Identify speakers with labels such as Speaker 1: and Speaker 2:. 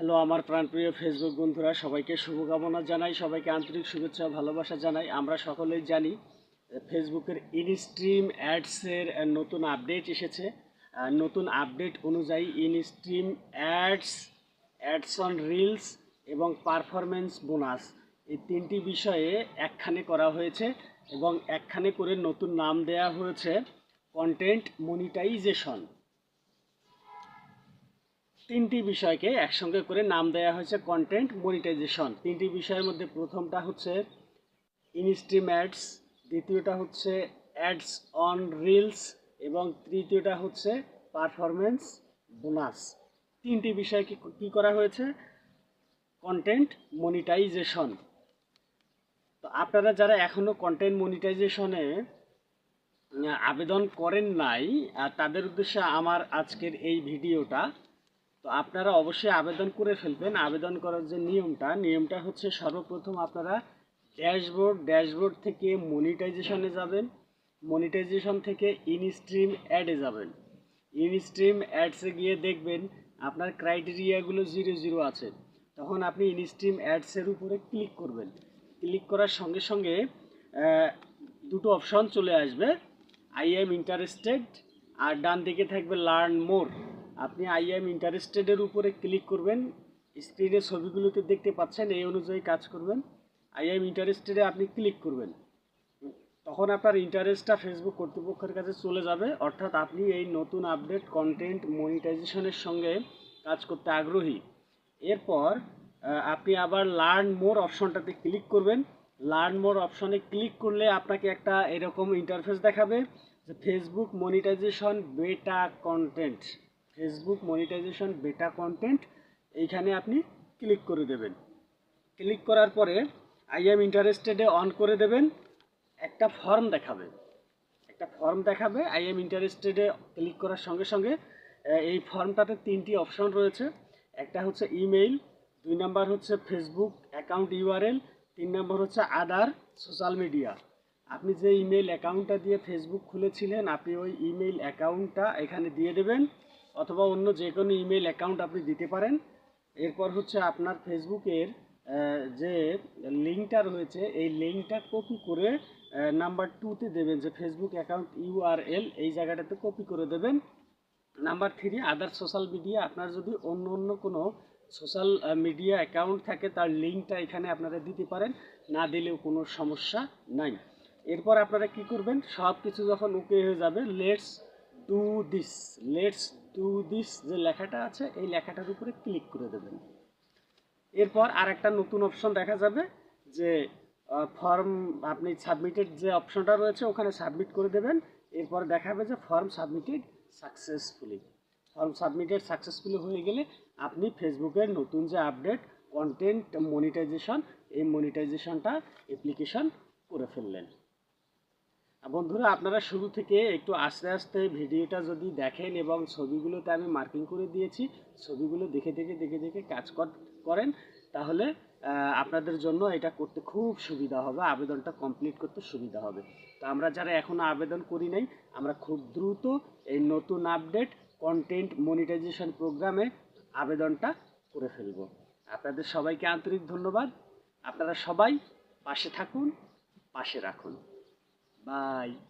Speaker 1: Hello আমার প্রাণপ্রিয় Facebook বন্ধুরা, সবাইকে শুভকামনা জানাই, সবাইকে আন্তরিক শুভেচ্ছা ভালোবাসা জানাই। আমরা সকলেই জানি ফেসবুকের ইনস্ট্রিম অ্যাডসের নতুন আপডেট এসেছে। নতুন আপডেট অনুযায়ী instream ads ads on reels এবং পারফরমেন্স বোনাস এই তিনটি বিষয়ে একখানে করা হয়েছে এবং একখানে করে নতুন নাম দেয়া হয়েছে কন্টেন্ট মনিটাইজেশন তিনটি বিষয়কে একসঙ্গে করে নাম দেওয়া হয়েছে কন্টেন্ট মনিটাইজেশন তিনটি বিষয়ের মধ্যে প্রথমটা হচ্ছে ইনস্ট্রিম অ্যাডস দ্বিতীয়টা হচ্ছে অ্যাডস অন রিলস এবং তৃতীয়টা হচ্ছে পারফরমেন্স বোনাস তিনটি বিষয় কি করা হয়েছে? কন্টেন্ট মনিটাইজেশন তো আপনারা যারা এখনও কন্টেন্ট মনিটাইজেশনে আবেদন করেন নাই তাদের উদ্দেশ্যে আমার আজকের এই ভিডিওটা তো আপনারা অবশ্যই আবেদন করে ফেলবেন। আবেদন করার যে নিয়মটা নিয়মটা হচ্ছে সর্বপ্রথম আপনারা ড্যাশবোর্ড ড্যাশবোর্ড থেকে মনিটাইজেশনে যাবেন। মনিটাইজেশন থেকে ইনস্ট্রিম অ্যাডে যাবেন। ইনস্ট্রিম অ্যাডসে গিয়ে দেখবেন আপনার ক্রাইটেরিয়াগুলো জিরো জিরো আছে। তখন আপনি ইনস্ট্রিম অ্যাডসের উপরে ক্লিক করবেন। ক্লিক করার সঙ্গে সঙ্গে দুটো অপশন চলে আসবে। আই এম ইন্টারেস্টেড আর ডান দিকে থাকবে লার্ন মোর। আপনি আই এম ইন্টারেস্টেডের উপরে ক্লিক করবেন। স্ক্রিনে ছবিগুলোতে দেখতে পাচ্ছেন, এই অনুযায়ী কাজ করবেন। আই এম ইন্টারেস্টেডে আপনি ক্লিক করবেন। তখন আপনার ইন্টারেস্টটা ফেসবুক কর্তৃপক্ষের কাছে চলে যাবে। অর্থাৎ আপনি এই নতুন আপডেট কন্টেন্ট মনিটাইজেশনের সঙ্গে কাজ করতে আগ্রহী। এরপর আপনি আবার লার্ন মোর অপশনটাতে ক্লিক করবেন। লার্ন মোর অপশনে ক্লিক করলে আপনাকে একটা এরকম ইন্টারফেস দেখাবে যে Facebook monetization beta content Facebook monetization beta content এইখানে আপনি ক্লিক করে দেবেন। ক্লিক করার পরে আই এম ইন্টারেস্টেডে অন করে দেবেন। একটা ফর্ম দেখাবে। একটা ফর্ম দেখাবে আই এম ইন্টারেস্টেডে ক্লিক করার সঙ্গে সঙ্গে এই ফর্মটাতে তিনটি অপশন রয়েছে। একটা হচ্ছে ইমেইল দুই নাম্বার হচ্ছে ফেসবুক অ্যাকাউন্ট ইউআরএল তিন নম্বর হচ্ছে আদার সোশ্যাল মিডিয়া আপনি যে ইমেল অ্যাকাউন্টটা দিয়ে ফেসবুক খুলেছিলেন, আপনি ওই ইমেল অ্যাকাউন্টটা এখানে দিয়ে দেবেন। অথবা অন্য যে কোনো ইমেল অ্যাকাউন্ট আপনি দিতে পারেন। এরপর হচ্ছে আপনার ফেসবুকের যে লিঙ্কটা রয়েছে, এই লিঙ্কটা কপি করে নাম্বার টুতে দেবেন যে ফেসবুক অ্যাকাউন্ট ইউআরএল এই জায়গাটাতে কপি করে দেবেন। Number three other social media আপনার যদি অন্য অন্য কোনো সোশ্যাল মিডিয়া অ্যাকাউন্ট থাকে, তার লিঙ্কটা এখানে আপনারা দিতে পারেন। না দিলেও কোনো সমস্যা নাই। এরপর আপনারা কি করবেন? সব কিছু যখন ওকে হয়ে যাবে let's do this let's do this যে লেখাটা আছে, এই লেখাটার উপরে ক্লিক করে দেবেন। এরপর আর একটা নতুন অপশন দেখা যাবে যে ফর্ম আপনি সাবমিটেড যে অপশনটা রয়েছে, ওখানে সাবমিট করে দেবেন। এরপর দেখাবে যে form submitted successfully form submitted successfully হয়ে গেলে আপনি ফেসবুকের নতুন যে আপডেট কন্টেন্ট মনিটাইজেশন এই মনিটাইজেশনটা অ্যাপ্লিকেশন করে ফেললেন। বন্ধুরা, আপনারা শুরু থেকে একটু আস্তে আস্তে ভিডিওটা যদি দেখেন এবং ছবিগুলোতে আমি মার্কিং করে দিয়েছি, ছবিগুলো দেখে দেখে দেখে দেখে কাজ কর- করেন, তাহলে আপনাদের জন্য এটা করতে খুব সুবিধা হবে, আবেদনটা কমপ্লিট করতে সুবিধা হবে। তো আমরা যারা এখনও আবেদন করি নাই, আমরা খুব দ্রুত এই নতুন আপডেট কন্টেন্ট মনিটাইজেশন প্রোগ্রামে আবেদনটা করে ফেলব। আপনাদের সবাইকে আন্তরিক ধন্যবাদ। আপনারা সবাই পাশে থাকুন, পাশে রাখুন। Bye.